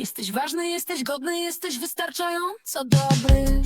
Jesteś ważny, jesteś godny, jesteś wystarczająco dobry.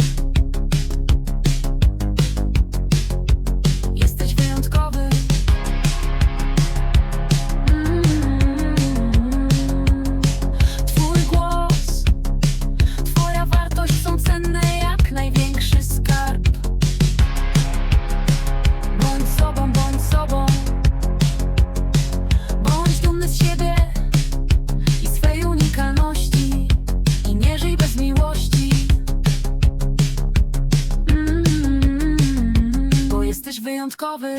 wyjątkowy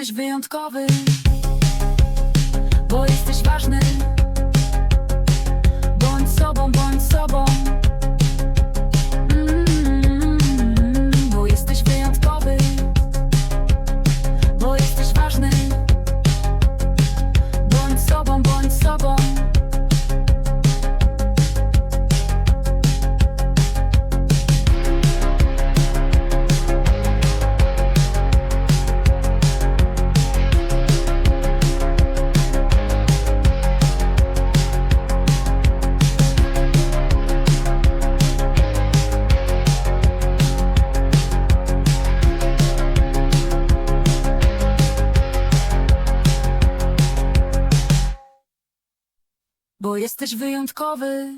jesteś wyjątkowy, bo jesteś ważny. bo jesteś wyjątkowy.